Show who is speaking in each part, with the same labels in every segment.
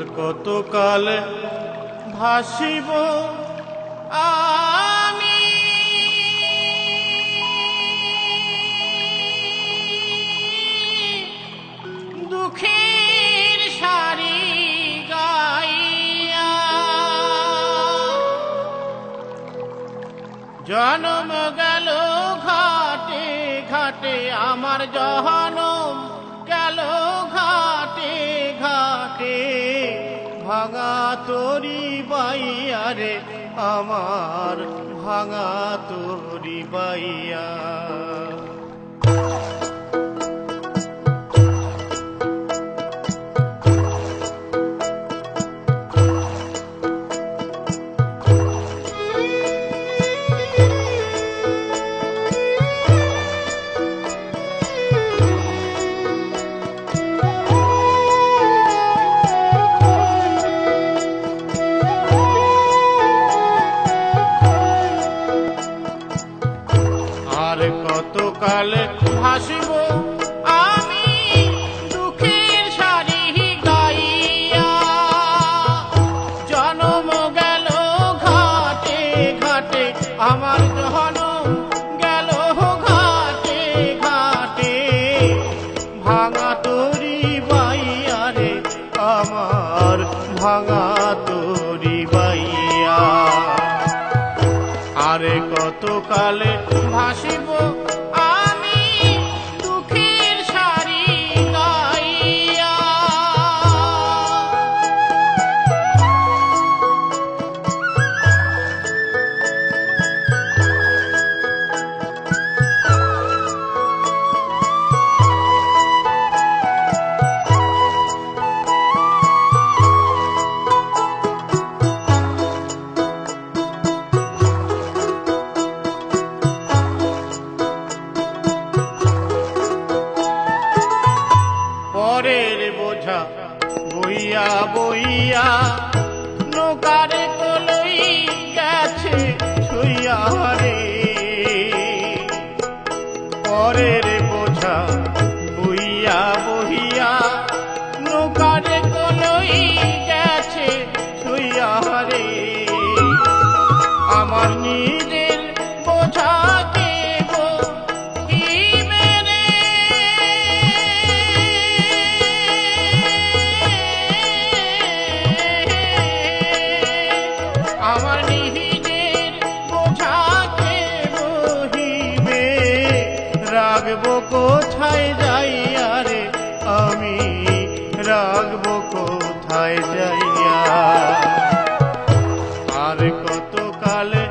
Speaker 1: কতকাল ভাসিব আমি? দুঃখের সারি গাইয়া। জনম গেল ঘাটে ঘাটে আমার জহনম ভাঙা তরি বাইয়া রে আমার ভাঙা তরি বাইয়া। কতকাল ভাসিব আমি দুঃখের সারি গাইয়া। জনম গেল ঘাটে ঘাটে, আমার জনম গেল ঘাটে ঘাটে। ভাঙা তরি বাইয়া রে, আমার ভাঙা তরি বাইয়া। আরে কত কালে ভাসিব বইয়া নৌকারে কলই গেছে ছুইয়া রে পরের বোঝা বইয়া বহিয়া নৌকারে কলই গেছে ছুইয়া রে আমার নিজের রাখব কোথায় যাইয়া রে? আমি রাগব কোথায় যাইয়া? আর কত কালে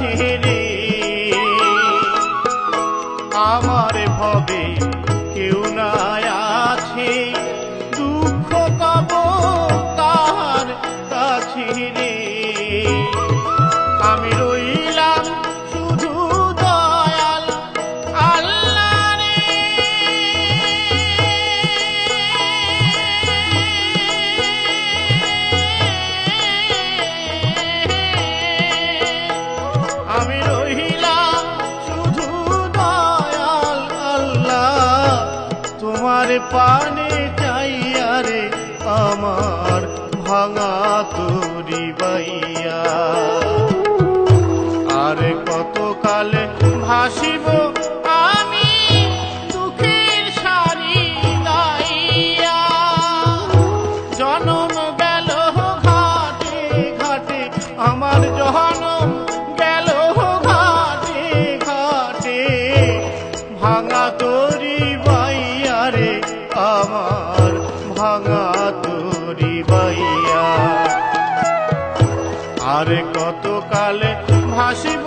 Speaker 1: 给你 পানে চাইয়া রে আমার ভাঙা তরি বাইয়া। আর কত কালে ভাসিব আমি দুঃখের সারি গাইয়া জনম গেল ঘাটে ঘাটে, আমার জহনম গেল ঘাটে ঘাটে। ভাঙা তো আমার ভাঙা তরি বাইয়া। আর কত কালে ভাসিব